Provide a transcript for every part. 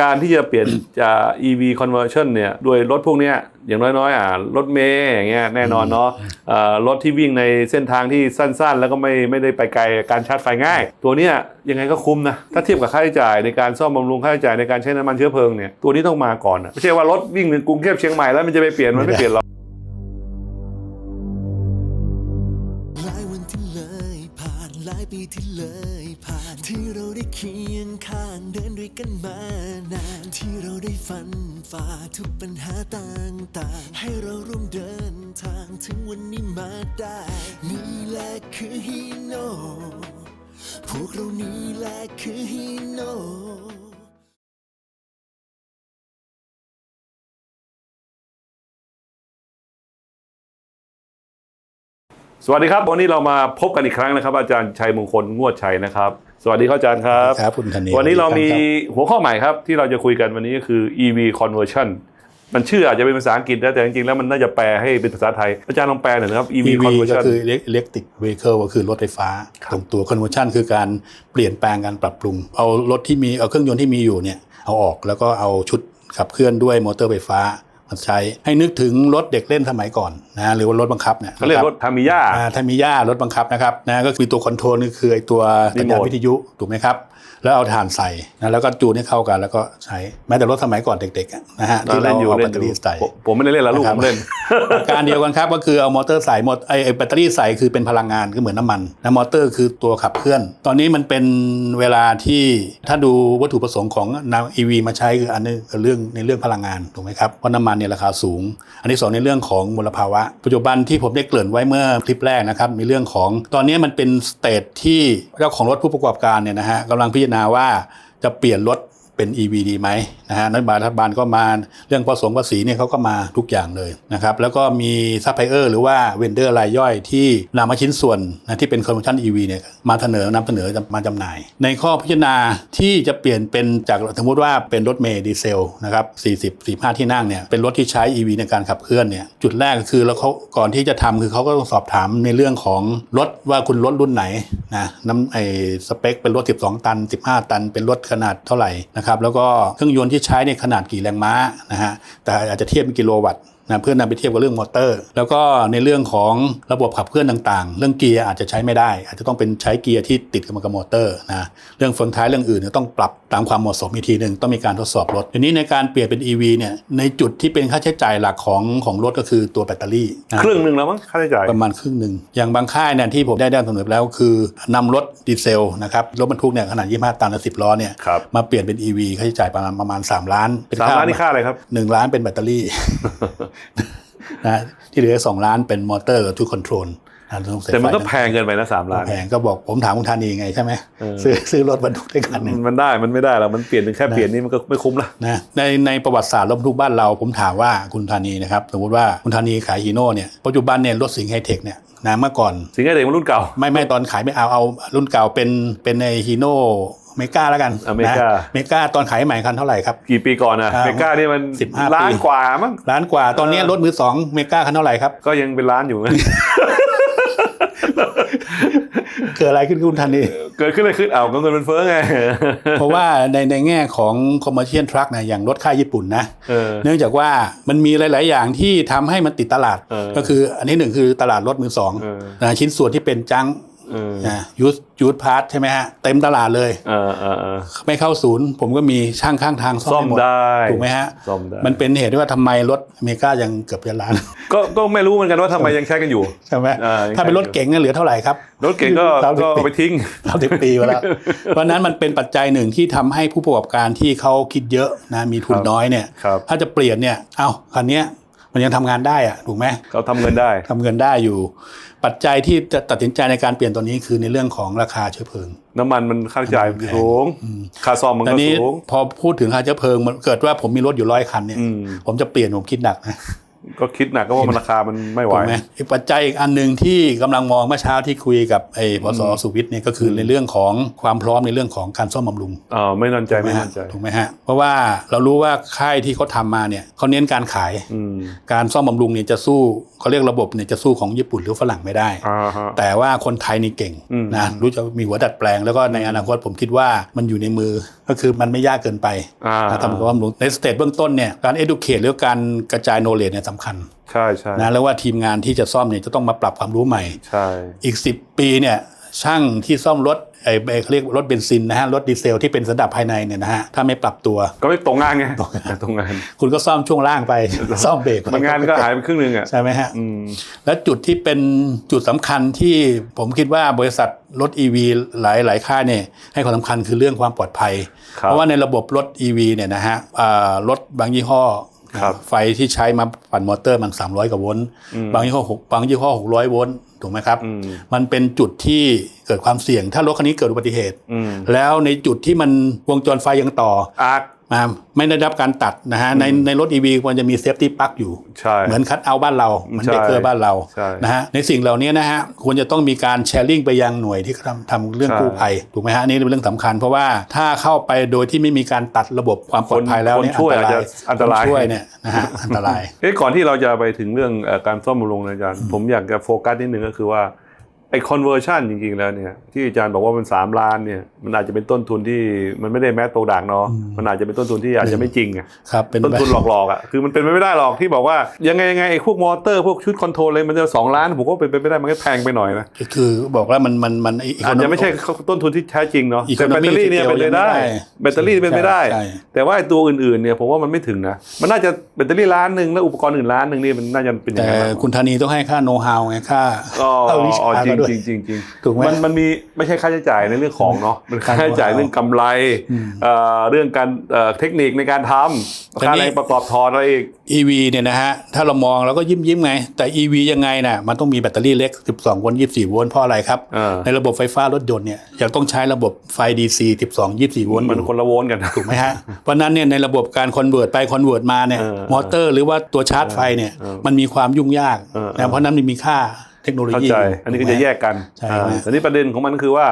การที่จะเปลี่ยนจาก EV conversion เนี่ยโดยรถพวกเนี้ยอย่างน้อยๆอะรถเมย์อย่างเงี้ยแน่นอนเนาะเอ่อรถที่วิ่งในเส้นทางที่สั้นๆ แล้วก็ไม่ไม่ได้ไปไกลการชาร์จไฟง่าย ตัวเนี้ยยังไงก็คุ้มนะ ถ้าเทียบกับค่าใช้จ่ายในการซ่อมบำรุงค่าใช้จ่ายในการใช้น้ำมันเชื้อเพลิงเนี่ยตัวนี้ต้องมาก่อนนะไม่ใช่ว่ารถวิ่งถึงกรุงเทพเชียงใหม่แล้วมันจะไปเปลี่ยนมันไม่เปลี่ยนหรอก กันมานานที่เราได้ฝันฝ่าทุกปัญหาต่างๆ ให้เราร่วมเดินทางถึงวันนี้มาได้ นี่แหละคือฮีโน่พวกเรานี่แหละคือฮีโน่สวัสดีครับ วันนี้เรามาพบกันอีกครั้งนะครับ อาจารย์ชัยมงคลงวดชัยนะครับ สวัสดีครับอาจารย์ครับครับคุณธนีวันนี้เรามีคบหัวข้อใหม่ครับ ที่เราจะคุยกันวันนี้ก็คือ EV conversion มันชื่ออาจจะเป็นภาษาอังกฤษนะแต่จริงๆแล้วมันน่าจะแปลให้เป็นภาษาไทย อาจารย์ลองแปลหน่อยนะครับ EV, EV ก็ conversion คือ electric vehicle ก็คือรถไฟฟ้าตรงตัว conversion คือการเปลี่ยนแปลงการปรับปรุง เอารถที่มีเอาเครื่องยนต์ที่มีอยู่เนี่ยเอาออกแล้วก็เอาชุดขับเคลื่อนด้วยมอเตอร์ไฟฟ้า มาใช้ให้นึกถึงรถเด็กเล่นสมัยก่อนนะหรือว่ารถบังคับเนี่ยเขาเรียกรถทามิยาอ่าถ้ามีย่ารถบังคับนะครับนะก็คือตัวคอนโทรลนี่คือไอตัวสัญญาณ Remote วิทยุถูกไหมครับ แล้วเอาถ่านใส่นะแล้วก็จูนให้เข้ากัน แล้วก็ใช้แม้แต่รถสมัยก่อนเด็กๆอะนะฮะที่เราเล่นอยู่เอาเล่แบนตเตออยู่รี่ใส่ผมผมไม่ได้เล่นแล้วลูกนะครัผบมเล่นหลักการเดียวกันครับก็คือเอามอเตอร์ใส่มอไอไอ้แบตเตอรี่ใส่คือเป็นพลังงานก็เหมือนน้ำมันนะมอเตอร์คือตัวขับเคลื่อน ตอนนี้มันเป็นเวลาที่ถ้าดูวัตถุประสงค์ของนำ EV มาใช้คืออันนึงคือเรื่องในเรื่องพลังงานถูกไหมครับเพราะน้ำมันเนี่ยราคาสูง อันที่สองในเรื่องของมลภาวะ ปัจจุบันที่ผมได้เกริ่นไว้เมื่อคลิปแรกนะครับมีเรื่องของตอนนี้มันเป็นสเตจที่เจ้าของรถผู้ประกอบการเนี่ยนะฮะกำลังพิจารณาว่าจะเปลี่ยนรถ เป็น EV ดีไหมนะฮะรัฐบาลรัฐบาลก็มาเรื่องภาษีภาษีเนี่ยเขาก็มาทุกอย่างเลยนะครับแล้วก็มีซัพพลายเออร์หรือว่าเวนเดอร์รายย่อยที่นำมาชิ้นส่วนนะที่เป็นคอนเวอร์ชัน EV เนี่ยมาเสนอนำเสนอมาจำหน่าย ในข้อพิจารณาที่จะเปลี่ยนเป็นจากสมมติว่าเป็นรถเมล์ดีเซลนะครับ40 45 ที่นั่งเนี่ยเป็นรถที่ใช้ EV ในการขับเคลื่อนเนี่ยจุดแรกคือแล้วเขาก่อนที่จะทำคือเขาก็ต้องสอบถามในเรื่องของรถว่าคุณรถรุ่นไหนนะน้ำไอสเปคเป็นรถ 12 ตัน 15 ตัน เป็นรถขนาดเท่าไหร่นะครับแล้วก็เครื่องยนต์ที่ใช้ในขนาดกี่แรงม้านะฮะแต่อาจจะเทียบเป็นกิโลวัตต์ นะเพื่อนำไปเทียบกับเรื่องมอเตอร์ แล้วก็ในเรื่องของระบบขับเคลื่อนต่างๆ เรื่องเกียร์อาจจะใช้ไม่ได้ อาจจะต้องเป็นใช้เกียร์ที่ติดกับมันกับมอเตอร์นะเรื่องเฟืองท้ายเรื่องอื่นเนี่ยต้องปรับตามความเหมาะสมอีกทีหนึ่งต้องมีการทดสอบรถทีนี้ในการเปลี่ยนเป็น EV เนี่ยในจุดที่เป็นค่าใช้จ่ายหลักของของรถก็คือตัวแบตเตอรี่นะครึ่งหนึ่งแล้วมั้งค่าใช้จ่ายประมาณครึ่งหนึ่งอย่างบางค่ายเนี่ยที่ผมได้ได้สำเร็จแล้วคือนำรถดีเซลนะครับรถบรรทุกเนี่ยขนาด25ตันและ10ล้อเนี่ยครับมาเปลี่ยนเป็น EV ค่าใช้จ่ายประมาณประมาณ 3 ล้านเป็นสามล้านนี่ค่าอะไรครับหนึ่งล้านเป็นแบตเตอรี่นะที่เหลือสองล้านเป็นมอเตอร์กับทุกคอนโทรลนะต้องเสร็จแต่มันก็ไฟแพงเกินไปนะสามล้านแพงก็บอกผมถามคุณธานีไงใช่ไหมเออซื้อซื้อรถบรรทุกได้คันหนึ่งมันได้มันไม่ได้แล้วมันเปลี่ยนเป็นแค่เปลี่ยนนี่มันก็ไม่คุ้มละนะในในประวัติศาสตร์รถบรรทุกบ้านเราผมถามว่าคุณธานีนะครับสมมติว่าคุณธานีขายฮีโน่เนี่ยปัจจุบันเนี่ยรถสิงห์ไฮเทคเนี่ยนะเมื่อก่อนสิ่งที่เด็กมันรุ่นเก่า ไม่ไม่ตอนขายไม่เอาเอารุ่นเก่าเป็นเป็นในฮีโน่ เมกาแล้วกันอเมริกานะเมกาตอนขายใหม่คันเท่าไหร่ครับ กี่ปีก่อนอะอ่าเมกานี่มัน15ล้านปีกว่ามั้งล้านกว่าตอนนี้รถมือสองเมกาคันเท่าไหร่ครับ ก็ยังเป็นล้านอยู่ไงเกิดอะไรขึ้นคุณทันนี่เกิดขึ้นอะไรขึ้นเอาก็เงินมันเฟ้อไง เพราะว่าในในแง่ของคอมเมอร์เชียลทรัคนะอย่างรถค่ายญี่ปุ่นนะเออเนื่องจากว่ามันมีหลาย ๆ อย่างที่ทำให้มันติดตลาดเออก็คืออันที่หนึ่งคือตลาดรถมือสองเออนะชิ้นส่วนที่เป็นจังเออนะ ยูสยูสพาร์ทใช่ไหมฮะเต็มตลาดเลยเออเออเออ ไม่เข้าศูนย์ ผมก็มีช่างข้างทางซ่อมซ่อมให้หมดได้ถูกไหมฮะซ่อมได้ มันเป็นเหตุที่ว่าทำไมรถอเมริกายังเกือบจะล้าน ก็ก็ไม่รู้เหมือนกันว่าทำไมยังใช้กันอยู่ ใช่ไหมอ่ายังถ้าเป็นรถเก๋งเนี่ยเหลือเท่าไหร่ครับ รถเก่งก็สามสิบก็ปี เอาไปทิ้งสามสิบปีมาแล้ว เพราะฉะนั้นมันเป็นปัจจัยหนึ่งที่ทำให้ผู้ประกอบการที่เขาคิดเยอะนะมีทุนครับน้อยเนี่ย ครับ ถ้าจะเปลี่ยนเนี่ย เอ้าคันเนี้ยมันยังทำงานได้อะถูกไหมเขาทำเงินได้ ทำเงินได้อยู่ ปัจจัยที่จะตัดสินใจในการเปลี่ยนตัวนี้คือในเรื่องของราคาเชื้อเพลิง น้ำมันมันค่าใช้จ่ายมันสูงค่าซ่อมมันตอก็นนี้สูงพอพูดถึงค่าเชื้อเพลิงมันเกิดว่าผมมีรถอยู่ร้อยคันเนี่ยอืมผมจะเปลี่ยนผมคิดหนักนะ ก็คิดหนักก็ว่ามันราคามันไม่ไหวถูกไหมอีกปัจจัยอีกอันหนึ่งที่กำลังมองเมื่อเช้าที่คุยกับไอ้พสสุวิทย์เนี่ยก็คือในเรื่องของความพร้อมในเรื่องของการซ่อมบำรุงเออไม่นั่นใจถูกไหมไม่ฮะนั่นใจถูกไหมฮะเพราะว่าเรารู้ว่าค่ายที่เขาทำมาเนี่ยเขาเน้นการขายอืมการซ่อมบำรุงเนี่ยจะสู้เขาเรียกระบบเนี่ยจะสู้ของญี่ปุ่นหรือฝรั่งไม่ได้อ่าฮะแต่ว่าคนไทยนี่เก่งอืมนะรู้จะมีหัวดัดแปลงแล้วก็ในอนาคตผมคิดว่ามันอยู่ในมือก็คือมันไม่ยากเกินไปอ่านะทำความรู้ในสเตจเบื้องต้นเนี่ยการ educate หรือการกระจายโนเลจเนี่ยสำคัญใช่ใช่นะแล้วว่าทีมงานที่จะซ่อมเนี่ยจะต้องมาปรับความรู้ใหม่ใช่อีก 10 ปีเนี่ยช่างที่ซ่อมรถไอ้เขาเรียกรถเบนซินนะฮะรถดีเซลที่เป็นสันดาปภายในเนี่ยนะฮะถ้าไม่ปรับตัวก็ไม่ตรงงานไงตรงงานคุณก็ซ่อมช่วงล่างไปซ่อมเบรกไปมันงานก็หายไปครึ่งหนึ่งอะใช่ไหมฮะอืมและจุดที่เป็นจุดสำคัญที่ผมคิดว่าบริษัทรถ EV หลายหลายค่ายเนี่ยให้ความสำคัญคือเรื่องความปลอดภัยครับเพราะว่าในระบบรถ EV เนี่ยนะฮะอ่ารถบางยี่ห้อครับ ไฟที่ใช้มาปั่นมอเตอร์มัน300กว่าโวลต์บางยี่ห้อหกบางยี่ห้อ600โวลต์ถูกไหมครับอืมมันเป็นจุดที่เกิดความเสี่ยง ถ้ารถคันนี้เกิดอุบัติเหตุอืมแล้วในจุดที่มันวงจรไฟยังต่ออาร์คมา ไม่ได้รับการตัดนะฮะในในรถ EV มันจะมีเซฟตี้ปลั๊กอยู่ใช่เหมือนคัดเอาท์บ้านเราเหมือนใช่เบรกเกอร์บ้านเราใช่นะฮะในสิ่งเหล่านี้นะฮะควรจะต้องมีการแชร์ลิงไปยังหน่วยที่เขาทำทำเรื่องใช่กู้ภัยถูกไหมฮะอันนี่เป็นเรื่องสำคัญ เพราะว่าถ้าเข้าไปโดยที่ไม่มีการตัดระบบความปลอดภัยแล้วเนี่ยคนช่วยอาจจะอันตรายคนช่วยเนี่ยนะฮะอันตรายเอ้ก่อนที่เราจะไปถึงเรื่องเอ่อการซ่อมบำรุงนะอาจารย์ผมอยากจะโฟกัสนิดนึงก็คือว่า ไอ้ conversion จริงๆแล้วเนี่ยที่อาจารย์บอกว่ามัน3ล้านเนี่ยมันอาจจะเป็นต้นทุนที่มันไม่ได้แม้โตดักเนาะมันอาจจะเป็นต้นทุนที่อาจจะไม่จริงอะครับเป็นต้นทุนหลอกๆอะคือมันเป็นไปไม่ได้หรอกที่บอกว่ายังไงยังไงไอ้พวกมอเตอร์พวกชุดคอนโทรลอะไรมันจะสองล้านผมก็เป็นไปไม่ได้มันก็แพงไปหน่อยนะคือบอกว่ามันมันมันอาจจะไม่ใช่ต้นทุนที่แท้จริงเนาะ Economy แต่แบตเตอรี่เนี่ยเป็นไปได้ scale ยังไม่ได้แบตเตอรี่เป็นไปได้ใช่แต่ว่าไอ้ตัวอื่นๆเนี่ยผมว่ามันไม่ถึงนะมันน่าจะแบตเตอรี่ล้านหนึ่งแล้วอุปกรณ์อื่นล้านหนึ่งนี่มันน่าจะเป็นอย่างแต่ไรบ้างคุณธานีต้องให้ค่าโน้ตฮาวไงค่าอ๋อค่าวิชาอ๋อจริมางด้วยจริงจริงจริงถูกไหมมันมันมีไม่ใช่ค่าใช้จ่ายในเรื่องของเนาะมันค่าใช้จ่ายเรื่องกำไรเอ่อเรื่องการเอ่อเทคนิคในการทำค่าแรงประกอบทอนอะไรอีก EV เนี่ยนะฮะถ้าเรามองเราก็ยิ้มยิ้มๆไง แต่ EV ยังไงน่ะมันต้องมีแบตเตอรี่เล็ก 12 โวลต์ 24 โวลต์เพราะอะไรครับอ่าในระบบไฟฟ้ารถยนต์เนี่ยยังต้องใช้ระบบไฟ DC 12 24 โวลต์อมันยู่คนละโวลต์กันถูกไหมฮะเพราะฉะนั้นเนี่ยในระบบการคอนเวิร์ตไปคอนเวิร์ตมาเนี่ยเออมอเตอร์ หรือว่าตัวชาร์จไฟเนี่ยมันมีความยุ่งยากเออนะเพราะฉะนั้นมันมีค่าเทคโนโลเข้ายีใจยู่อันนี้ก็ถูจะไหมแยกกันใช่อ่าไหมแต่นี่ประเด็นของมันคือว่า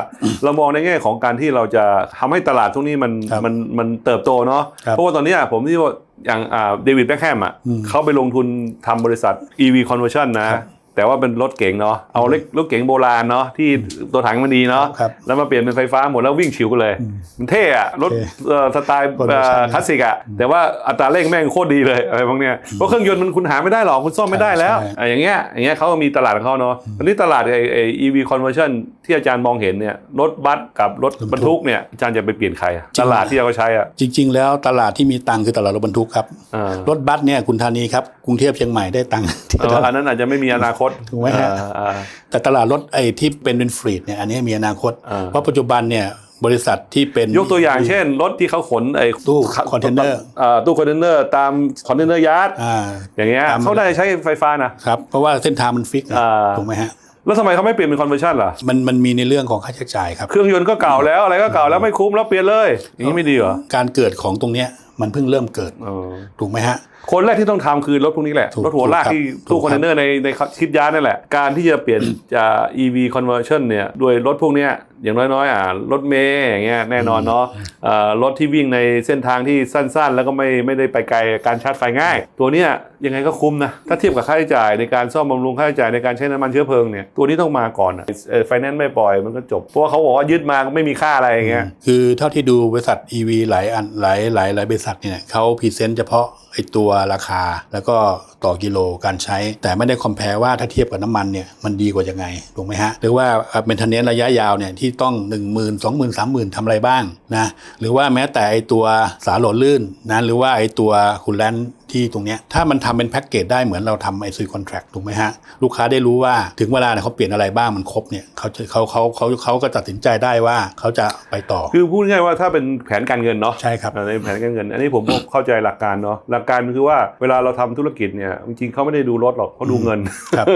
เรามองในแง่ของการที่เราจะทำให้ตลาดทุกนี้มันครับมันมันเติบโตเนาะครับเพราะว่าตอนเนี้ยผมที่ว่าอย่างอ่าเดวิดแบ็คแฮมอะเขาไปลงทุนทำบริษัท EV conversion นะ แต่ว่าเป็นรถเก๋งเนาะเอาเล็กรถเก๋งโบราณเนาะที่ตัวถังมันดีเนาะครับแล้วมาเปลี่ยนเป็นไฟฟ้าหมดแล้ววิ่งฉิวกันเลย มันเท่อะรถเท่เอ่อสไตล์ Conversion คลาสสิกอะแต่ว่าอัตราเร่งแม่งโคตรดีเลยอะไรพวกเนี้ยเพราะเครื่องยนต์มันคุณหาไม่ได้หรอกคุณซ่อมไม่ได้แล้วใช่อะอย่างเงี้ยอย่างเงี้ยเขาก็มีตลาดของเขาเนาะตอนนี้ตลาดไอ้ไอ้ EV conversion ที่อาจารย์มองเห็นเนี่ยรถบัสกับรถบรรทุกเนี่ยอาจารย์จะไปเปลี่ยนใครอะตลาดที่เราใช้อะจริง ๆ แล้วตลาดที่มีตังค์คือตลาดรถบรรทุกครับอ่ารถบัสเนี่ยคุณธานีครับกรุงเทพเชียงใหม่ได้ตังค์ที่เอออันนั้นอาจจะไม่มีอนาคตถูกไหมฮะอ่าอ่าแต่ตลาดรถไอ้ที่เป็นเป็นฟรีดเนี่ยอันนี้มีอนาคตอ่าเพราะปัจจุบันเนี่ยบริษัทที่เป็นยกตัวอย่างเช่น รถที่เขาขนไอ้ตู้คอนเทนเนอร์อ่าตู้คอนเทนเนอร์ตามคอนเทนเนอร์ยาร์ดอ่าอย่างเงี้ยตามเขาได้ใช้ไฟฟ้านะครับเพราะว่าเส้นทางมันฟิกนะอ่าถูกไหมฮะแล้วทำไมเขาไม่เปลี่ยนเป็น conversion ล่ะ มันมันมีในเรื่องของค่าใช้จ่ายครับเครื่องยนต์ก็เก่าแล้วอะไรก็เก่าแล้วไม่คุ้มแล้วเปลี่ยนเลยอย่างนี้ไม่ดีเหรอการเกิดของตรงเนี้ยมันเพิ่งเริ่มเกิดเออถูกไหมฮะคนแรกที่ต้องทำคือรถพวกนี้แหละถูกรถหัวลากถูกครับที่ถูตู้กคอนเทนเนอร์ในในคิดยานนั่นแหละ การที่จะเปลี่ยนจาก EV conversion เนี่ยด้วยรถพวกเนี้ยอย่างน้อยๆอะรถเมย์อย่างเงี้ยแน่นอนเนาะเอ่อรถที่วิ่งในเส้นทางที่สั้น ๆ แล้วก็ไม่ไม่ได้ไปไกลการชาร์จไฟง่าย ตัวเนี้ยยังไงก็คุ้มนะ ถ้าเทียบกับค่าใช้จ่ายในการซ่อมบำรุงค่าใช้จ่ายในการใช้น้ำมันเชื้อเพลิงเนี่ยตัวนี้ต้องมาก่อนอะไฟแนนซ์ไม่ปล่อยมันก็จบ เพราะว่าเขาบอกว่ายึดมาก็ไม่มีค่าอะไรอย่างเงี้ยคือเท่าที่ดูบริษัท EV หลายอันหลายหลายหลายบริษัทเนี่ยเขาพรีเซนต์เฉพาะ ไอตัวราคาแล้วก็ต่อกิโลการใช้ แต่ไม่ได้คอมเพลว่าถ้าเทียบกับน้ำมันเนี่ยมันดีกว่ายังไงถูกไหมฮะหรือว่าเป็นทันเนระยะยาวเนี่ยที่ต้อง 1 0 0 0 0 2 0 0 0 0 3 0,000ทำอะไรบ้างนะหรือว่าแม้แต่ไอตัวสาโหลดลื่นนะหรือว่าไอตัวคุณแลน ที่ตรงเนี้ยถ้ามันทำเป็นแพ็กเกจได้เหมือนเราทำไอซีคอนแท c ถูกไหมฮะ ลูกค้าได้รู้ว่าถึงเวลาเนี่ยเขาเปลี่ยนอะไรบ้างมันครบเนี่ยเขาจะเขาเขาเขาเขาก็ตัดสินใจได้ว่าเขาจะไปต่อ คือพูดง่ายๆว่าถ้าเป็นแผนการเงินเนาะใช่ครับในแผนการเงิน อันนี้ผมก็เข้าใจหลักการเนาะหลักการคือว่าเวลาเราทำธุรกิจเนี่ยจริงๆเขาไม่ได้ดูรถหรอกเขาดูเงินครับ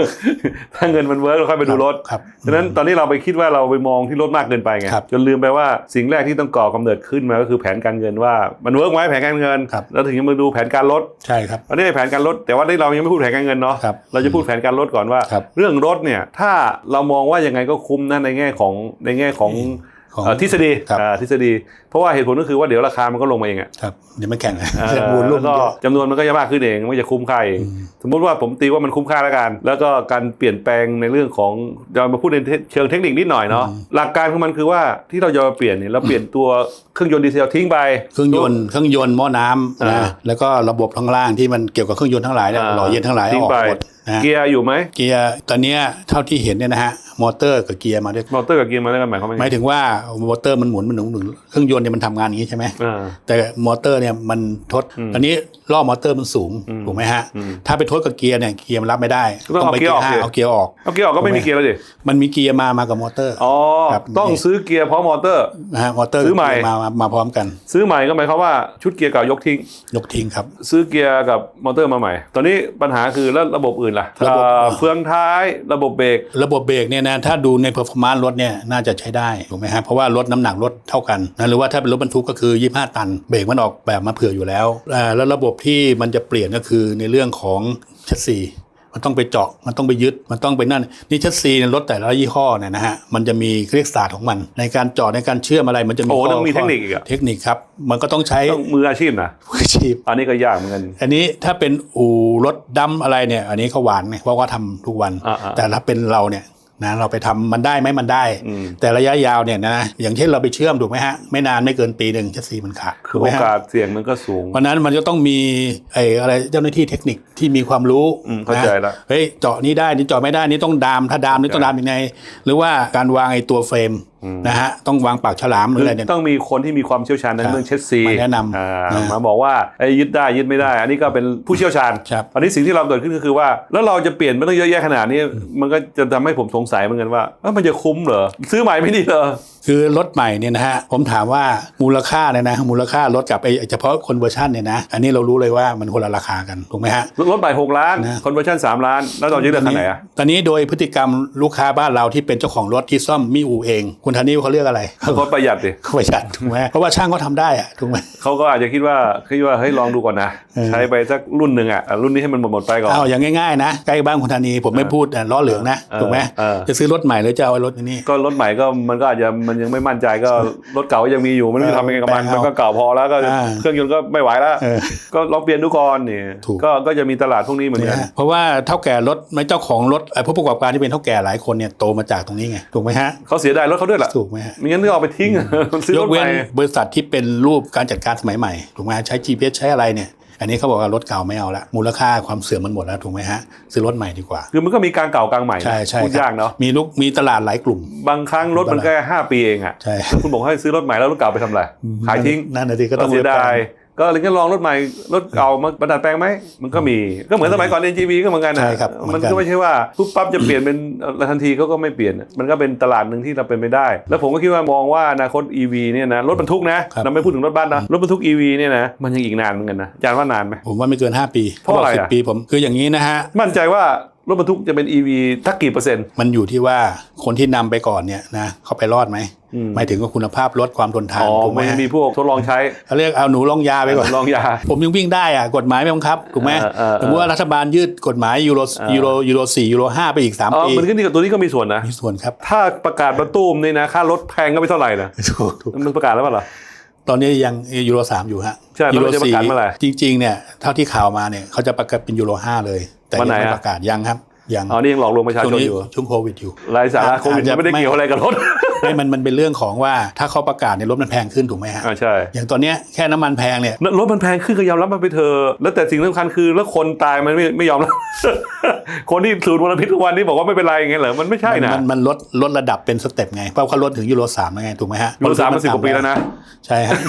ถ้าเงินมันเวิร์กเราค่อยไปดูรถครับฉะนั้นตอนนี้เราไปคิดว่าเราไปมองที่รถมากเกินไปไงครับจนลืมไปว่าสิ่งแรกที่ต้องก่อกำเนิดขึ้นมาก็คือแผนการเงินว่ามันเวิร์กไหมแผนการเงินครับแล้วถึงจะมาดูแผนการลดใช่ช่ครับอันนี้แผนการลดแต่ว่าที่เรายังไม่พูดแผนการเงินเนาะครับเราจะพูดแผนการลดก่อนว่าครับเรื่องรถเนี่ยถ้าเรามองว่ายังไงก็คุ้มนะในแง่ของในแง่ของ ของเอ่อทฤษฎีครับอ่าทฤษฎี เพราะว่าเหตุผลก็คือว่าเดี๋ยวราคามันก็ลงมาเองอะครับเดี๋ยวมันแข่งกันเอ่อมูลรุ่นแล้วก็เยอะจำนวนมันก็จะมากขึ้นเองมันจะคุ้มค่าเองสมมุติว่าผมตีว่ามันคุ้มค่าแล้วกัน แล้วก็การเปลี่ยนแปลงในเรื่องของเรามาพูดในเชิงเทคนิคนิดหน่อยเนาะหลักการของมันคือว่าที่เราจะมาเปลี่ยนเนี่ยเราเปลี่ยนตัวเครื่องยนต์ดีเซลทิ้งไปเครื่องยนต์เครื่องยนต์หม้อน้ำอ่านะแล้วก็ระบบข้างล่างที่มันเกี่ยวกับเครื่องยนต์ทั้งหลายเนี่ยอ่าหล่อเย็นทั้งหลายทิ้งออกไปหมดนะฮะ เกียร์อยู่ไหมเกียร์ตอนเนี้ยเท่าที่เห็นเนี่ยนะฮะมอเตอร์กับเกียร์มาด้วยมอเตอร์กับเกียร์มาด้วยกันหมายความว่าหไง มายถึงว่ามอเตอร์มันหมุนมันหนุนหนุนเครื่องยนต์เนี่ยมันทำงานอย่างนี้ใช่ไหมอ่าแต่มอเตอร์เนี่ยมันทดอืมตอนนี้รอบมอเตอร์มันสูงอืมถูกไหมฮะอืมถ้าไปทดกับเกียร์เนี่ยเกียร์มันรับไม่ได้ก็ต้องเอาไปเกียร์ออกห้าสิ เอาเกียร์ออก เอาเกียร์ออกก็ไม่มีเกียร์แล้วดิมันมีเกียร์มามากับมอเตอร์อ๋อครับต้องซื้อเกียร์พร้อมมอเตอร์ นะฮะมอเตอร์ซื้อใหม่กับเกียร์มามามาพร้อมกันซื้อใหม่ก็หมายความว่าชุดเกียร์เก่ายกทิ้ง ยกทิ้งครับ ซื้อเกียร์กับมอเตอร์มาใหม่ ตอนนี้ปัญหาคือแล้วระบบอื่นล่ะระบบเอ่อเฟืองท้ายระบบเบรกระบบเบรกเนี่ยนะถ้าดูใน performance รถเนี่ยน่าจะใช้ได้ถูกไหมฮะเพราะว่ารถน้ำหนักรถเท่ากันนะหรือว่าถ้าเป็นรถบรรทุกก็คือ 25 ตัน เบรกมันออกแบบมาเผื่ออยู่แล้วอ่าแล้วระบบที่มันจะเปลี่ยนก็คือในเรื่องของชัสซี มันต้องไปเจาะมันต้องไปยึดมันต้องไปนั่นนี่ชัสซีในยรถแต่ละยี่ห้อเนี่ยนะฮะมันจะมีเรียกศาสตร์ของมัน ในการเจาะในการเชื่อมอะไรมันจะมีโอ้ข้ต้องมีเทคนิคอีกอะเทคนิคครับมันก็ต้องใช้ต้องมืออาชีพนะอาชีพ อันนี้ก็ยากเหมือนกันอันนี้ถ้าเป็นอู่รถดำอะไรเนี่ย อันนี้เขาหวานเนี่ยเพราะว่าทำทุกวันอ่าๆแต่ถ้าเป็นเราเนี่ย นะเราไปทำมันได้ไหมมันได้อืมแต่ระยะยาวเนี่ยนะอย่างเช่นเราไปเชื่อมถูกไหมฮะไม่นานไม่เกินปีหนึ่งชัสซีมันขาดคือถูกโอไหมฮะกาสเสี่ยงมันก็สูงเพราะฉะนั้นมันจะต้องมีไอ้อะไรเจ้าหน้าที่เทคนิคที่มีความรู้อืมเข้าใจละนะเฮ้ยเจาะนี้ได้นี่เจาะไม่ได้นี่ต้องดามถ้าดามนี่ต้องดามยังไง หรือว่าการวางไอ้ตัวเฟรม นะฮะต้องวางปากฉลามหรืออะไรเนี่ยต้องมีคนที่มีความเชี่ยวชาญในครับเรื่องเช็ดซีมาแนะนำอ่านะมาบอกว่าไอ้ยึดได้ยึดไม่ได้ อันนี้ก็เป็นผู้เชี่ยวชาญครับอันนี้สิ่งที่เราเกิดขึ้นก็คือว่า แล้วเราจะเปลี่ยนไม่ต้องเยอะแยะขนาดนี้ มันก็จะทำให้ผมสงสัยเหมือนกันว่าเอ้ามันจะคุ้มเหรอซื้อใหม่ไม่ดีเหรอ คือรถใหม่เนี่ยนะฮะผมถามว่ามูลค่าเนี่ยนะมูลค่ารถกับไอ้เฉพาะคอนเวอร์ชันเนี่ยนะอันนี้เรารู้เลยว่ามันคนละราคากันถูกไหมฮะรถใหม่หกล้านนะคอนเวอร์ชันสามล้าน แล้วเราจะเลือกคันไหนอะตอนนี้โดยพฤติกรรมลูกค้าบ้านเราที่เป็นเจ้าของรถที่ซ่อมมิอูเอง คุณธานิวเขาเรียกอะไรเขาประหยัดดิเขาประหยัดถูกไหมเพราะว่าช่างเขาทำได้อะถูกไหมเขาก็อาจจะคิดว่าคิดว่าเฮ้ยลองดูก่อนนะเออใช้ไปสักรุ่นหนึ่งอะอะรุ่นนี้ให้มันหมดหมดไปก่อนเอาอย่างง่ายๆนะใกล้บ้านคุณธานีผมไม่พูดอะล้อเหลืองนะเออถูกไหมเออจะซื้อรถใหม่หรือจะเอารถนี้ก็รถใหม่ก็มันก็อาจจะมันยังไม่มั่นใจก็รถเก่ายังมีอยู่มันไม่รู้จะทำยังไงกับมันเออมันก็เก่าพอแล้วก็อ่าเครื่องยนต์ก็ไม่ไหวแล้วเออก็ลองเปลี่ยนดูก่อนนี่ถูกก็ก็จะมีตลาดพวกนี้เหมือนเนี่กันยเพราะว่าเท่าแก่รถไม่เจ้าของรถไอ้ผู้ประกอบการที่เป็นเท่าแก่หลายคนเนี่ยโตมาจากตรงนี้ไงถูกไหมฮะเขาเสียดายรถเขาด้วยแหละถูกไหมฮะไม่งั้นก็เอาไปทิ้งซื้อยรกถใหเว้นม่บริษัทที่เป็นรูปการจัดการสมัยใหม่ถูกไหมฮะใช้ GPS ใช้อะไรเนี่ย อันนี้เขาบอกว่ารถเก่าไม่เอาละมูลค่าความเสื่อมมันหมดแล้วถูกไหมฮะซื้อรถใหม่ดีกว่า คือมันก็มีกลางเก่ากลางใหม่นะใช่ใช่พูดครับยากเนาะมีลูกมีตลาดหลายกลุ่ม บางครั้งรถมันแค่ห้าปีเองอะใช่แล้วคุณบอกให้ซื้อรถใหม่แล้วรถเก่าไปทำอะไรขายทิ้งนั่นน่ะสิก็ต้องเสียดายเลือ กก็เลยก็ลองรถใหม่รถเก่ามาประดัดแปลงไหมมันก็มีก็เหมือนสมัยก่อน NGV ก็เหมือนกันนะใช่ครับเหมืมัอนนกัน ก็ไม่ใช่ว่าปุ๊บปั๊บจะเปลี่ยนเป็นอะไรทันทีเขาก็ไม่เปลี่ยน มันก็เป็นตลาดหนึ่งที่เราเป็นไปได้ แล้วผมก็คิดว่ามองว่าอนาคต EV เนี่ยนะรถบรรทุกนะครับ เราไม่พูดถึงรถบ้านนะรถบรรทุก EV เนี่ยนะมันยังอีกนานเหมือนกันนะอาจารย์ว่านานไหม ผมว่าไม่เกิน 5 ปีเพราะอะไรสิบอะปีผมคืออย่างนี้นะฮะ มั่นใจว่า รถบรรทุกจะเป็น EV ทักกี่เปอร์เซ็นต์ มันอยู่ที่ว่าคนที่นำไปก่อนเนี่ยนะเขาไปรอดไหมอืม หมายถึงว่าคุณภาพรถความทนทานอ๋อถูกไหมมันจะฮะมีพวกทดลองใช้ เขาเรียกเอาหนูลองยาไปก่อน ลองยา ผมยังวิ่งได้อะกฎหมายไม่บังคับถูกไหมเออเออเออ สมมติว่ารัฐบาลยืดกฎหมายยูโรเออยูโรยูโรสี่ยูโรห้าไปอีกสามอ๋อปีมันขึ้นที่กับตัวนี้ก็มีส่วนนะ มีส่วนครับถ้าประกาศประตูมนี่นะค่ารถแพงก็ไม่เท่าไหร่นะถูกถูกมันประกาศแล้วเปล่าล่ะ ตอนนี้ยังยูโรสามอยู่ฮะใช่ยูโรแล้วมันจะประสี่กาศเมื่อไหร่จริง ๆ เนี่ยเท่าที่ข่าวมาเนี่ยเขาจะประกาศเป็นยูโรห้าเลย แต่วันยังไหนไม่อะประกาศยังครับ ยังอ๋อนี่ยังหลอกลวงประชาช่วงชนนี้อยู่ช่วงโควิดอยู่รายสาระโควิดอาจจะไม่ได้ไม่เกี่ยวอะไรกับรถไม่มันมันเป็นเรื่องของว่าถ้าเขาประกาศเนี่ยรถมันแพงขึ้นถูกไหมฮะอ่าใช่ อย่างตอนเนี้ยแค่น้ำมันแพงเนี่ยรถมันแพงขึ้นก็ยอมรับมันไปเถอะแล้วแต่สิ่งสำคัญคือแล้วคนตายมันไม่ไม่ยอมรับคนที่สูดมลพิษทุกวันนี้บอกว่าไม่เป็นไรไงเหรอมันไม่ใช่นะมันมันลดลดระดับเป็นสเต็ปไงเพราะเขาลดถึงยูโรสามแล้วไงถูกไหมฮะยูโรสามมาสิบกว่าปีแล้วนะใช่ฮะ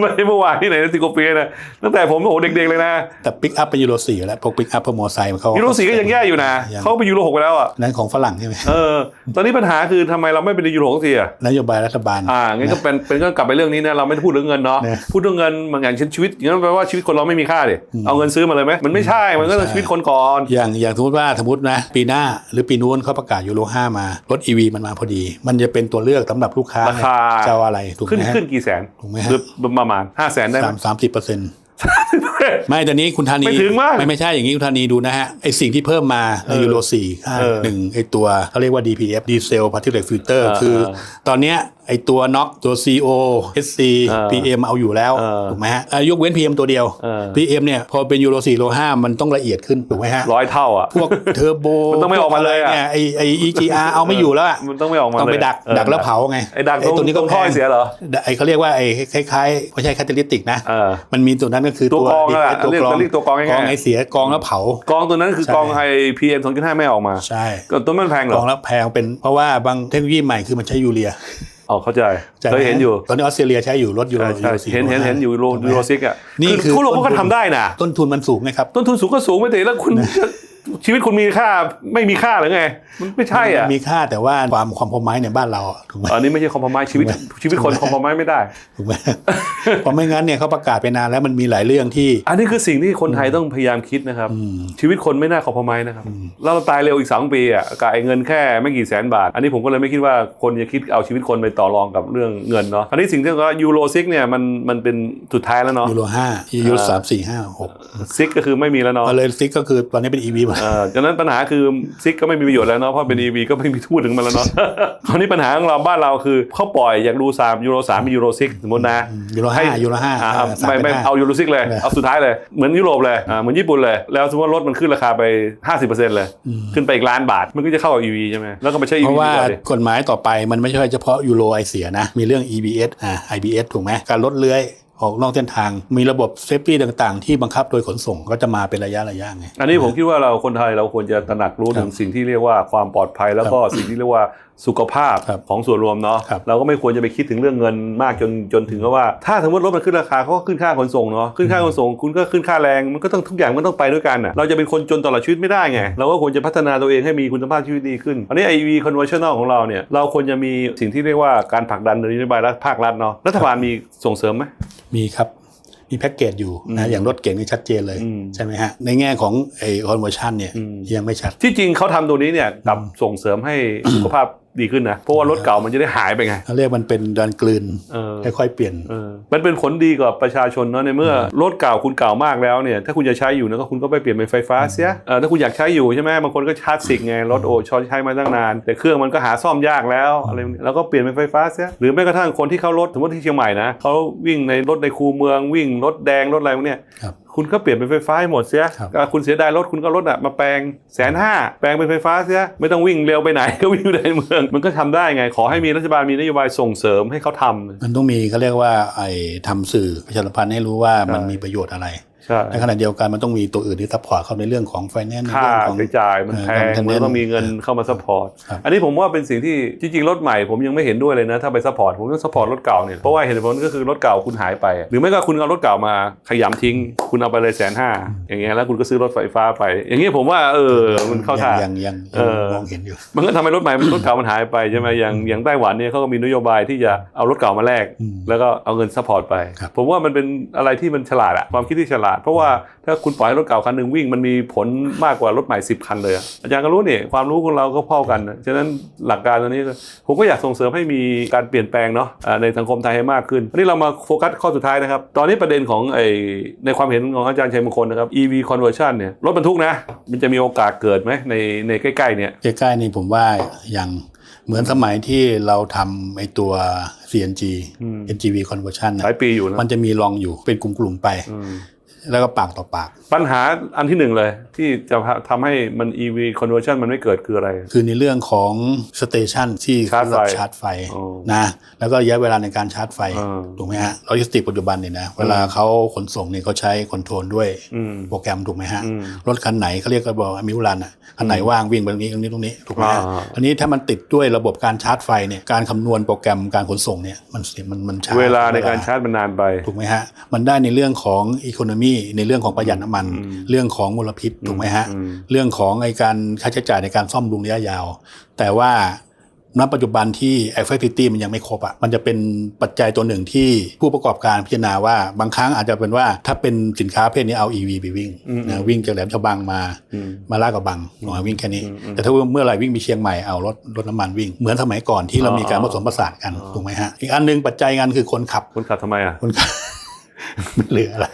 ไม่ใช่เมื่อวานที่ไหนนะสิบกว่าปีนะตั้งแต่ผมโอ้โหเด็กๆเลยนะแต่ปิกอัพเป็นยูโรสี่แล้วพวกปิกอัพพวกมอไซค์มันเขายูโรสี่ก็ยังแย่อยู่นะยังเขาไปยูโรหกไปแล้วอะนั้นของฝรั่งใช่ไหมเออ ตอนนี้ปัญหาคือทำไมเราไม่เป็นยูโรหกทีอะนโยบายรัฐบาล อ่างั้นก็เป็นเป็นก็กลับไปเรื่องนี้นะเราไม่ได้พูดเรื่องเงินเนาะเนี่ยพูดเรื่องเงินบางอย่างเช่นชีวิตอย่างนั้นแปลว่าชีวิตคนเราไม่มีค่าดิเอาเงินซื้อมาเลยไหมมันไม่ใช่มันก็ต้องใช่ชีวิตคนก่อน อย่างอย่างสมมติว่าสมมตินะปีหน้าหรือปีนู้นเขาประกาศยูโรห้ามารถ EV มันมาพอดี มันจะเป็นตัวเลือกสำหรับลูกค้าราคาจะเอาอะไรถูกไหขึ้นมฮะขึ้นกี่แสนถูกไหมฮะหรือประมาณห้าแสนได้ไหมสามสามสิบเปอร์เซ็นต์ ไม่แต่นี้คุณธานีไม่ถึงมั้งไม่ไม่ใช่อย่างนี้คุณธานีดูนะฮะไอสิ่งที่เพิ่มมาในเออยูโร4ค่าเออหนึ่งไอตัวเขาเรียกว่า DPF Diesel Particulate Filter เออคือเออตอนเนี้ย ไอตัวน็อกตัว CO SC เออ PM เอาอยู่แล้วเออถูกไหมฮะอะยกเว้น PM ตัวเดียว เออ PM เนี่ยพอเป็นยูโร4ยูโร5มันต้องละเอียดขึ้นถูกไหมฮะ ร้อยเท่าอะ พวกเทอร์โบมันต้องไม่ออกมาเลยอะเนี่ยไอไอ EGR เอาไม่อยู่แล้วอะมันต้องไม่ออกมาต้องไปเลยดักออดักแล้วเผาไงไอ้ดักตรงตัวนี้ก็ตรงท่อแพงเสียเหรอ ไอเขาเรียกว่าไอคล้ายๆไม่ใช่คาตาลิติกนะ เออมันมีตัวนั้นก็คือตัวกรองนั่นแหละตัวเรียกกรองเรียกตัวกรองง่ายๆกรองไอเสียกรองแล้วเผา กองตัวนั้นคือกองไอพีเอ็มสองจุดห้าไม่ออกมาใช่ ก็ตัวมันแพงเหรกรอ องแล้วแพงเป็นเพราะว่าบางเทคโนโลยีใหม่คือมันใช้ยูเรีย อ๋อเข้าใจใช่ไมเคยเห็นอยู่ ตอนนี้ออสเตรเลียใช้อยู่รถยูโรใช่ยูใช่โรสี่เห็นเห็นเห็นอยู่โรถูกไหมยูโรซิกอะนี่คือทั่วโลกเขาก็ทำได้นะต้นทุนมันสูงไงครับ ต้นทุนสูงก็สูงไม่ถึงแล้วคุณจะ ชีวิตคุณมีค่าไม่มีค่าหรือไง มันไม่ใช่อะมันมีค่าแต่ว่าความความพอไม้ในบ้านเราอะถูกไหมอันนี้ไม่ใช่คอมพมายชีวิตชีวิตคนคอมพมายไม่ได้ถูกไหมเพราะไม่งั้นเนี่ยเขาประกาศไปนานแล้วมันมีหลายเรื่องที่ อันนี้คือสิ่งที่คนไทยต้องพยายามคิดนะครับ ชีวิตคนไม่น่าคอมพมายนะครับแล้วเราตายเร็วอีก2ปีอะกับไอ้เงินแค่ไม่กี่แสนบาท อันนี้ผมก็เลยไม่คิดว่าคนจะคิดเอาชีวิตคนไปต่อรองกับเรื่องเงินเนาะอันนี้สิ่งที่ว่ายูโรซิกเนี่ยมันมันเป็นสุดท้ายแล้วเนาะยูโรห้ายูโรสามสี่ห้าหกซิกก็คือไม่มีแล้วเนาะมาเลยซิกก็คือตอนนี้เป็น EV หมดเออดังนั้นปัญหาคือซิกก็ไม่มีประโยชน์แล้วเนาะเพราะเป็น EV ก็ไม่มีทูดถึงมันแล้วเนาะคราวนี้ปัญหาของเราบ้านเราคือเขาปล่อยอยากดู3ยูโร3มียูโร6สมมตินะยูโรห้ายูโรห้าอ่าสามไม่เป็นไม่ห้าเอายูโรซิกเลยเนี่ยเอาสุดท้ายเลยเหมือนยุโรปเลยอ่าเหมือนญี่ปุ่นเลย แล้วสมมติว่ารถมันขึ้นราคาไป 50%เลย ขึ้นไปอีกล้านบาทมันก็จะเข้ากับ EV ใช่ไหมแล้วก็ไม่ใช่ EV เพราะว่าดีกว่าดิกฎหมายต่อไปมันไม่ใช่เฉพาะยูโรไอเสียนะมีเรื่อง EBS อ่า IBS ถูกไหมการลดเลื้อย ออกนอกเส้นทาง มีระบบเซฟตี้ต่างๆ ที่บังคับโดยขนส่งก็จะมาเป็นระยะระยะไงอันนี้ผมคิดว่าเราคนไทยเราควรจะตระหนักรู้ถึงสิ่งที่เรียกว่าความปลอดภัยแล้วก็สิ่งที่เรียกว่า สุขภาพครับของส่วนรวมเนาะครับเราก็ไม่ควรจะไปคิดถึงเรื่องเงินมากจนจนถึงกับว่า ถ้าสมมติรถมันขึ้นราคาเขาก็ขึ้นค่าขนส่งเนาะขึ้นค่าขนส่งคุณก็ขึ้นค่าแรงมันก็ต้องทุกอย่างมันต้องไปด้วยกันอะเราจะเป็นคนจนตลอดชีวิตไม่ได้ไง เราก็ควรจะพัฒนาตัวเองให้มีคุณภาพชีวิตดีขึ้น อันนี้ EV conversional ของเราเนี่ยเราควรจะมีสิ่งที่เรียกว่าการผลักดันนโยบายรัฐภาครัฐเนาะรัฐบาลมีส่งเสริมไหมมีครับมีแพ็กเกจอยู่นะอย่างรถเก๋งนี่ชัดเจนเลยอืมใช่ไหมฮะในแง่ของไอ้คอนเวอร์ชันเนี่ยอืมยังไม่ชัด ที่จริงเขาทำตัวนี้เนี่ยกลับส่งเสริมให้สุขภาพ ดีขึ้นนะ เพราะว่ารถเก่ามันจะได้หายไปไงเขาเรียกมันเป็นดันกลืนเออค่อยๆเปลี่ยนเออมันเป็นผลดีกับประชาชนเนาะในเมื่อรถเก่าคุณเก่ามากแล้วเนี่ยถ้าคุณจะใช้อยู่นะก็คุณก็ไปเปลี่ยนเป็นไฟฟ้าเสียเออถ้าคุณอยากใช้อยู่ใช่ไหมบางคนก็ชาร์จสิกไงรถโอชอใช้มาตั้งนาน แต่เครื่องมันก็หาซ่อมยากแล้วอะไรแบบนี้แล้วก็เปลี่ยนเป็นไฟฟ้าเสียหรือแม้กระทั่งคนที่เขารถสมมติที่เชียงใหม่นะเขาวิ่งในรถในคูเมืองวิ่งรถแดงรถอะไรพวกเนี้ย ครับคุณก็เปลี่ยนเป็นไฟฟ้าให้หมดเสียครับอะคุณเสียดายรถคุณก็รถอะมาแปลงแสนห้าแปลงเป็นไฟฟ้าเสียไม่ต้องวิ่งเร็วไปไหนก็วิ่งอยู่ในเมือง มันก็ทำได้ไง ขอให้มีรัฐบาลมีนโยบายส่งเสริมให้เขาทำมันต้องมีเขาเรียกว่าไอ้ทำสื่อประชาสัมพันธ์ให้รู้ว่ามันใช่มีประโยชน์อะไร ใช่ในขณะเดียวกันมันต้องมีตัวอื่นที่ซัพพอร์ตเขาในเรื่องของไฟแนนซ์ในค่าเรื่องของใช้จ่ายมันแพงเอ่อมันก็ต้องมีเงินเออเข้ามาซัพพอร์ตครับอันนี้ผมว่าเป็นสิ่งที่จริงๆรถใหม่ผมยังไม่เห็นด้วยเลยนะถ้าไปซัพพอร์ตผมต้องซัพพอร์ตรถเก่าเนี่ยเพราะว่าเหตุผลก็คือรถเก่าคุณหายไป หรือไม่ก็คุณเอารถเก่ามาขยำทิ้ง คุณเอาไปเลยแสนห้าอย่างเงี้ยแล้วคุณก็ซื้อรถไฟฟ้าไป อย่างเงี้ยผมว่าเออมันเข้าท่ายังยังเอยังอมองเห็นอยู่มันก็ทำให้รถใหม่รถเก่ามันหายไปใช่ไหมอย่างอย่างไต้หวันเนี่ยเขาก็มีนโยบายที่จะเอารถเก่ามาแลกอืมแล้วก็เอาเงินซัพพอร์ตไปครับผมว่ามันเป็นอะไรที่มันฉลาดอะความคิดที่ฉลาดเพราะว่าถ้าคุณปล่อยให้รถเก่าคันหนึ่งวิ่งมันมีผลมากกว่ารถใหม่ 10 คันเลยอะอาจารย์ก็รู้นี่ความรู้ของเราก็พอกันนะฉะนั้นหลักการตัวนี้ก็ผมก็อยากส่งเสริมให้มีการเปลี่ยนแปลงเนาะอ่าในสังคมไทยให้มากขึ้นวันนี้เรามาโฟกัสข้อสุดท้ายนะครับ ตอนนี้ประเด็นของไอในความเห็นของอาจารย์ชัยมงคลนะครับ EV conversion เนี่ยรถบรรทุกนะ มันจะมีโอกาสเกิดไหมในในใกล้ๆเนี่ยใกล้ๆนี่ผมว่ายังเหมือนสมัยที่เราทำไอ้ตัว CNG NGV conversion นะหลายปีอยู่นะมันจะมีลองอยู่เป็นกลุ่มๆไปอืม แล้วก็ปากต่อปาก ปัญหาอันที่หนึ่งเลย ที่จะทำให้มัน EV conversion มันไม่เกิดคืออะไร คือในเรื่องของสเตชันที่ชาร์จไฟสำหรับชาร์จไฟอ๋อนะแล้วก็ระยะเวลาในการชาร์จไฟอ่าถูกไหมฮะโลจิสติกปัจจุบันเนี่ยนะเวลาเขาขนส่งเนี่ยเขาใช้คอนโทรลด้วยอืมโปรแกรมถูกไหมฮะอืมรถคันไหนเขาเรียกกันบอกมิวรันอะคันไหนว่างวิ่งไปตรงนี้ตรงนี้ตรงนี้ถูกไหมฮะอ่าอันนี้ถ้ามันติดด้วยระบบการชาร์จไฟเนี่ยการคำนวณโปรแกรมการขนส่งเนี่ยมันเสียมันมันช้าเวลาในการชาร์จมันนานไปถูกไหมฮะมันได้ในเรื่องของอีโคโนมีในเรื่องของประหยัดน้ำมัน เรื่องของมลพิษถูกไหมฮะอืมเรื่องของไอการค่าใช้จ่ายในการซ่อมบำรุงระยะยาว แต่ว่าณปัจจุบันที่ effectivity มันยังไม่ครบอะ มันจะเป็นปัจจัยตัวหนึ่งที่ผู้ประกอบการพิจารณาว่าบางครั้งอาจจะเป็นว่าถ้าเป็นสินค้าประเพศนี้เอา EV ไปวิ่งนะวิ่งจากแหลมฉบังมามาลาดกระบังลงมาวิ่งแค่นี้ แต่ถ้าเมื่อไหร่วิ่งไปเชียงใหม่เอารถรถน้ำมันวิ่ง เหมือนสมัยก่อนที่เรามีการผสมผสานกันถูกไหมฮะอีกอันหนึงปัจจัยงานคือคนขับคุณขับทำไมอะคนขับมันเหลืออะไร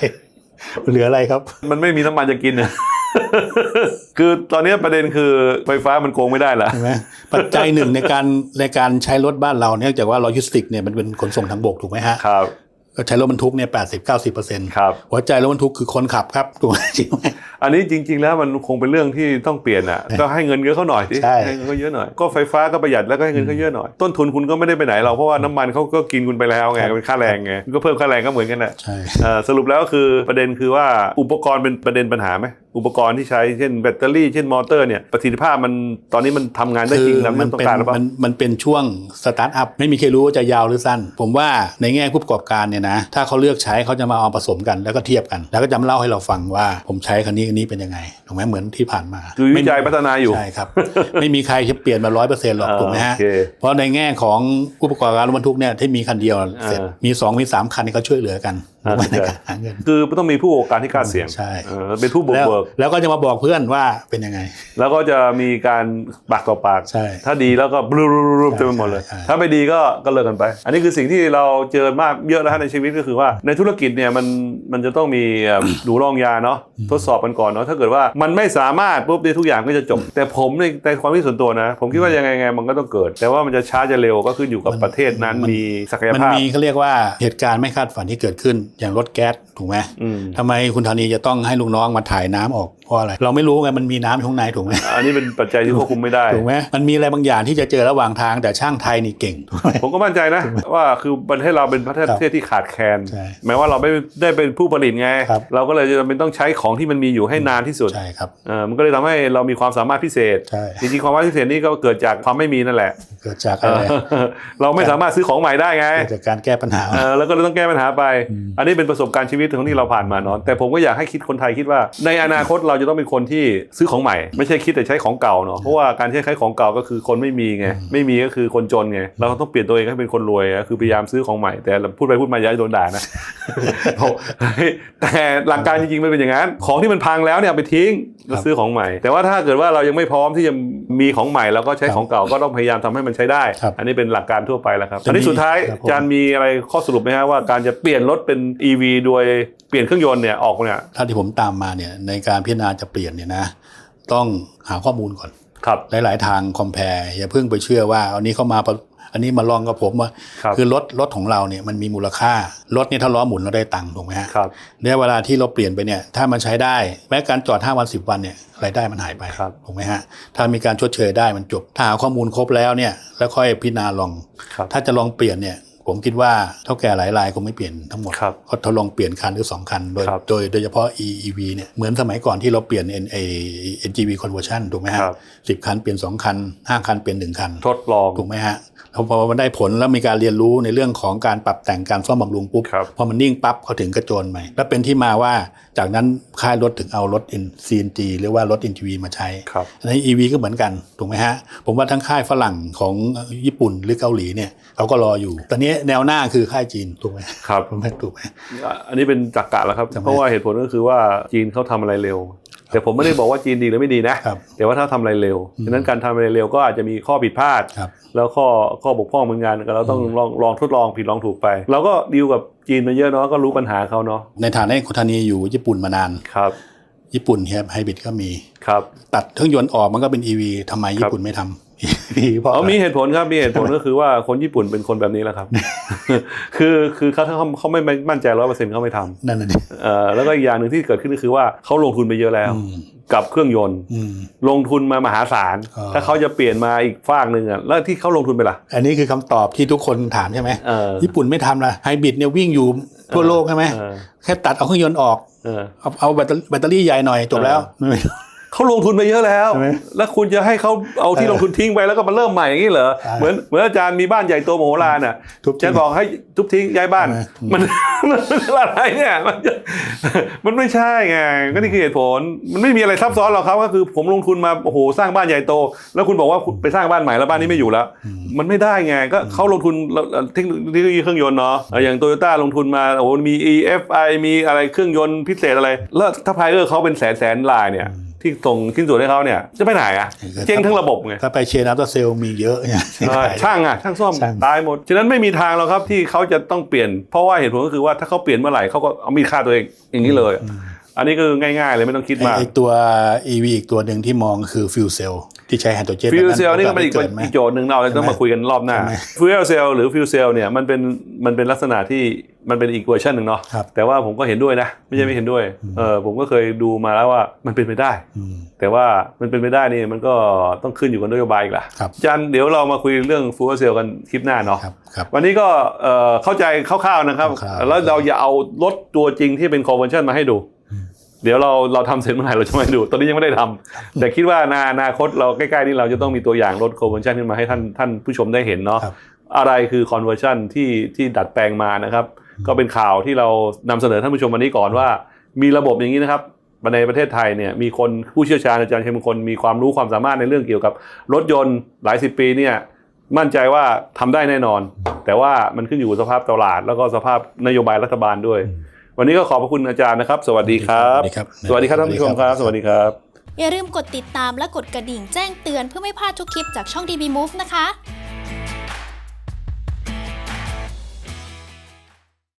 เหลืออะไรครับ มันไม่มีน้ำมันจะกินเนี่ยคือตอนนี้ประเด็นคือไฟฟ้ามันโกงไม่ได้ละใช่ไหมปัจจัยหนึ่งในการในการใช้รถบ้านเราเนื่องจากว่าโลจิสติกเนี่ยมันเป็นขนส่งทางบกถูกไหมฮะครับก็ใช้รถบรรทุกเนี่ยแปดสิบเก้าสิบเปอร์เซ็นต์ครับหัวใจรถบรรทุกคือคนขับครับถูกไหมจริงไหม อันนี้จริง ๆ แล้วมันคงเป็นเรื่องที่ต้องเปลี่ยนอะก็ให้เงินเยอะเขาหน่อยสิใช่ ให้เงินเขาเยอะหน่อยก็ไฟฟ้าก็ประหยัดแล้วก็ให้เงินเขาเยอะหน่อยต้นทุนคุณก็ไม่ได้ไปไหนหรอกเพราะว่าน้ำมันเขาก็กินคุณไปแล้วไงเป็นค่าแรงไงก็เพิ่มค่าแรงก็เหมือนกันแหละ ใช่ เอ่อสรุปแล้วก็คือประเด็นคือว่าอุปกรณ์เป็นประเด็นปัญหาไหมอุปกรณ์ที่ใช้เช่นแบตเตอรี่เช่นมอเตอร์เนี่ยประสิทธิภาพมันตอนนี้มันทำงานได้จริงแล้วมันต้องเป็นการหรือเปล่า มันมันเป็นช่วงสตาร์ทอัพไม่มีใครรู้ว่าจะยาวหรือสั้น ผมว่าในแง่ผู้ประกอบการเนี่ยนะ ถ้าเขาเลือกใช้เขาจะมาเอาผสมกันแล้วก็เทียบกัน แล้วก็จะมาเล่าให้เราฟังว่าผมใช้คันนี้คันนี้เป็นยังไงถูกไหมเหมือนที่ผ่านมาคือวิจัยพัฒนาอยู่ใช่ครับ ไม่มีใครจะเปลี่ยนมาร้อยเปอร์เซ็นต์หรอกถูกไหมฮะโอเคเพราะในแง่ของผู้ประกอบการรถบรรทุกเนี่ยที่มีคันเดียวเสร็จอ่ามีสองมีสามคันนี่เขาช่วยเหลือกัน อ่าในการหาเงินคือต้องมีผู้ประกอบการที่กล้าเสี่ยงใช่เออเป็นผู้บุกแล้วเบิกแล้วก็จะมาบอกเพื่อนว่าเป็นยังไง แล้วก็จะมีการปากต่อปากใช่ถ้าดีแล้วก็บลูรูเต็มไปหมดเลยใช่ใช่ถ้าไม่ดีก็ก็เลิกกันไป อันนี้คือสิ่งที่เราเจอมากเยอะแล้วฮะในชีวิตก็คือว่าในธุรกิจเนี่ยมันมันจะต้องมีเอ่อดูรองยาเนาะทดสอบกันก่อนเนาะถ้าเกิดว่ามันไม่สามารถปุ๊บเนี่ยทุกอย่างก็จะจบ แต่ผมในในความคิดส่วนตัวนะ ผมคิดว่ายังไงไงมันก็ต้องเกิด แต่ว่ามันจะช้าจะเร็วก็ขึ้นอยู่กับประเทศนั้นมีศักยมันภาพมีเขาเรียกว่าเหตุการณ์ไม่คาดฝันที่เกิดขึ้นอย่างรถแก๊สถูกไหมอืมทำไมคุณธานีจะต้องให้ลูกน้องมาถ่ายน้ำออกเพราะอะไร เราไม่รู้ไงมันมีน้ำอยู่ข้างในถูกไหมอันนี้เป็นปัจจัยที่ควบคุมไม่ได้ถูกไหมมันมีอะไรบางอย่างที่จะเจอระหว่างทางแต่ช่างไทยนี่เก่งถูกไหมผมก็มั่นใจนะ ว่าคือประเทศเราเป็นประเทศครับประเทศที่ขาดแคลนใช่แม้ว่าเราไม่ได้เป็นผู้ผลิตไงครับเราก็เลยจะเป็นต้องใช้ของที่มันมีอยู่ให้นานที่สุดใช่ครับเออมันก็เลยทำให้เรามีความสามารถพิเศษใช่จริงๆความสามารถพิเศษนี่ก็เกิดจากความไม่มีนั่นแหละ เกิดจากเออะไรอเราไม่สามารถซื้อของใหม่ได้ไงเกิดจากการแก้ปัญหาเออแล้วก็เลยต้องแก้ปัญหาไปอันนี้เป็นประสบการณ์ชีวิตของที่เราผ่านมาเนาะแต่ผมก็อยากให้คิดคนไทยคิดว่า ในอนาคตเราจะต้องเป็นคนที่ซื้อของใหม่ ไม่ใช่คิดแต่ใช้ของเก่าเนาะเพราะว่าการใช้ใช้ของเก่าก็คือคนไม่มีไงไม่มีก็คือคนจนไงเราต้องเปลี่ยนตัวเองให้เป็นคนรวยก็คือพยายามซื้อของใหม่แต่พูดไปพูดมาอย่าให้โดนด่านะแต่หลักการจริงๆไม่เป็นอย่างนั้นของที่มันพังแล้วเนี่ยเอาไปทิ้งแล้วซื้อของใหม่ แต่ว่าถ้าเกิดว่าเรายังไม่พร้อมที่จะมีของใหม่แล้วก็ใช้ของเก่าก็ต้องพยายามทำให้มันใช้ได้ครับอันนี้เป็นหลักการทั่วไปแล้วครับจะมีอันนี้สุดท้ายครับผมอาจารย์มีอะไรข้อสรุปไหมฮะว่าการจะเปลี่ยนรถเป็น EV โดยเปลี่ยนเครื่องยนต์เนี่ยออกเนี่ยถ้าที่ผมตามมาเนี่ยในการพิจารณาจะเปลี่ยนเนี่ยนะต้องหาข้อมูลก่อนครับหลาย ๆ ทางคอมเพลอย่าเพิ่งไปเชื่อว่าอันนี้เข้ามาปะอันนี้มาลองกับผมว่าครับคือรถรถของเราเนี่ยมันมีมูลค่ารถเนี่ยถ้าล้อหมุนเราได้ตังค์ถูกไหมฮะครับเนี่ยเวลาที่เราเปลี่ยนไปเนี่ยถ้ามันใช้ได้แม้การจอด 5 วัน 10 วันเนี่ยรายได้มันหายไปครับถูกไหมฮะถ้ามีการชดเชยได้มันจบถ้าหาข้อมูลครบแล้วเนี่ยแล้วค่อยพิจารณาลองครับถ้าจะลองเปลี่ยนเนี่ย ผมคิดว่าเท่าแก่หลายรายคงไม่เปลี่ยนทั้งหมดครับเขาทดลองเปลี่ยนคันหรือสองคัน โดยครับโดยโดยเฉพาะ EEV เนี่ยเหมือนสมัยก่อนที่เราเปลี่ยน N A NGV conversion ถูกไหมฮะครับสิบคันเปลี่ยนสองคันห้าคันเปลี่ยนหนึ่งคัน ทดลองถูกไหมฮะแล้ว พอมันได้ผลแล้วมีการเรียนรู้ในเรื่องของการปรับแต่งการซ่อมบำรุงปุ๊บครับพอมันนิ่งปั๊บเขาถึงกระโจนใหม่ แล้วเป็นที่มาว่าจากนั้นค่ายรถถึงเอารถ CNG หรือว่ารถ NGV มาใช้ครับใน EV ก็เหมือนกัน ถูกไหมฮะ ผมว่าทั้งค่ายฝรั่งของญี่ปุ่นหรือเกาหลีเนี่ยเขาก็รออยู่ ตอนนี้แนวหน้าคือค่ายจีน ถูกไหมครับผมว่าถูกไหมอันนี้เป็นจักกะแล้วครับทำไมเพราะว่าเหตุผลก็คือว่าจีนเขาทำอะไรเร็ว แต่ผมไม่ได้บอกว่าจีนดีหรือไม่ดีนะครับแต่ว่าถ้าทำอะไรเร็วฉะนั้นการทำอะไรเร็วก็อาจจะมีข้อผิดพลาดครับแล้วข้อข้อบกพร่องเหมือนกันเราต้องลองลองทดลองผิดลองถูกไปเราก็ดีลกับจีนมาเยอะเนาะก็รู้ปัญหาเขาเนาะในฐานะที่คุณธานีอยู่ญี่ปุ่นมานานครับญี่ปุ่นไฮบริดก็มีครับตัดเครื่องยนต์ออกมันก็เป็น EV ทำไมญี่ปุ่นไม่ทำ EV เพราะอ๋ออะไรมีเหตุผลครับมีเหตุผลก็คือว่าคนญี่ปุ่นเป็นคนแบบนี้แหละครับ คือคือเขาถ้าเขาเขาไม่มั่นใจร้อยเปอร์เซ็นต์เขาไม่ทำนั่นน่ะดิเอ่อแล้วก็อีกอย่างหนึ่งที่เกิดขึ้นก็คือว่าเขาลงทุนไปเยอะแล้วอืมกับเครื่องยนต์อืมลงทุนมามหาศาลอ๋อถ้าเขาจะเปลี่ยนมาอีกฝากหนึ่งอะแล้วที่เขาลงทุนไปล่ะ อันนี้คือคำตอบที่ทุกคนถามใช่ไหมเออญี่ปุ่นไม่ทำละไฮบริดเนี่ยวิ่งอยู่ทั่วโลกใช่ไหมเออแค่ตัดเอาเครื่องยนต์ออกเออเอาเอาแบตเตอรี่แบตเตอรี่ใหญ่หน่อยจบแล้ว เขาลงทุนไปเยอะแล้วใช่ไหมแล้วคุณจะให้เขาเอาที่เออลงทุนทิ้งไปแล้วก็มาเริ่มใหม่อย่างนี้เหรอใช่เหมือนเหมือนอาจารย์มีบ้านใหญ่โตมโหฬารน่ะทุบทิ้งอาจารย์บอกให้ทุบทิ้งย้ายบ้านใช่ไหมมันมันอะไรเนี่ยมันจะมันไม่ใช่ไงก็นี่คือเหตุผล มันไม่มีอะไรซับซ้อนหรอกครับก็คือผมลงทุนมาโอ้โหสร้างบ้านใหญ่โต แล้วคุณบอกว่าคุณไปสร้างบ้านใหม่แล้วบ้านนี้ไม่อยู่แล้ว มันไม่ได้ไงก็เขาลงทุนเทคโนโลยีเครื่องยนต์เนาะอย่างโตโยต้าลงทุนมาโอ้โหมี EFI มีอะไรเครื่องยนต์พิเศษอะไร แล้วถ้าไพเออร์เขาเป็นแสนแสนลายเนี่ย ที่ส่งชิ้นส่วนให้เขาเนี่ยจะไปไหนอะเออเจ๊งทั้งระบบไงถ้าไปเชนอัลเตอร์เซลมีเยอะเนี่ยใช่ช่างอะช่างซ่อมช่างตายหมดฉะนั้นไม่มีทางหรอกครับที่เขาจะต้องเปลี่ยน เพราะว่าเหตุผลก็คือว่าถ้าเขาเปลี่ยนเมื่อไหร่เขาก็เอามีดฆ่าตัวเองอย่างนี้เลย อันนี้คือง่ายๆเลยไม่ต้องคิดไอ้มากไอตัว EV อีกตัวหนึ่งที่มองคือฟิวเซลที่ใช้ไฮโดรเจนฟิวเซลนี่ก็เป็นอีกเกิดไหมอีกโจทย์หนึ่งเราจะต้องมาคุยกันรอบหน้าใช่ไหมฟิวเซลหรือฟิวเซลเนี่ยมันเป็นมันเป็นลักษณะที่ มันเป็นอีกเวอร์ชันหนึ่งเนาะครับแต่ว่าผมก็เห็นด้วยนะ ไม่ใช่ไม่เห็นด้วยเออผมก็เคยดูมาแล้วว่ามันเป็นไปได้อืมแต่ว่ามันเป็นไปได้นี่มันก็ต้องขึ้นอยู่กับนโยบายอีกล่ะครับจันเดี๋ยวเรามาคุยเรื่องฟิวเซลกันคลิปหน้าเนาะครับครับวันนี้ก็เอ่อเข้าใจคร่าวๆนะครับคร่าวๆแล้วเราอย่าเอารถตัวจริงที่เป็น conversion มาให้ดูเดี๋ยวเราเราทำเสร็จเมื่อไหร่เราจะมาให้ดู ตอนนี้ยังไม่ได้ทำแต่คิดว่าในอนาคตเราใกล้ๆนี้เราจะต้องมีตัวอย่างรถ conversion ขึ้นมาให้ท่านท่านผู้ชมได้เห็นเนาะครับอะไรคือ conversion ที่ที่ดัดแปลงมานะครับ ก็เป็นข่าวที่เรานำเสนอท่านผู้ชมวันนี้ก่อนว่า มีระบบอย่างนี้นะครับในประเทศไทยเนี่ยมีคนผู้เชี่ยวชาญอาจารย์ชัยมงคลมีความรู้ความสามารถในเรื่องเกี่ยวกับรถยนต์หลายสิบปีเนี่ยมั่นใจว่าทำได้แน่นอน แต่ว่ามันขึ้นอยู่กับสภาพตลาด แล้วก็สภาพนโยบายรัฐบาลด้วย วันนี้ก็ขอบพระคุณอาจารย์นะครับสวัสดีครับ สวัสดีครับ สวัสดีครับท่านผู้ชมครับ สวัสดีครับ อย่าลืมกดติดตามและกดกระดิ่งแจ้งเตือนเพื่อไม่พลาดทุกคลิปจากช่อง DB Move นะคะ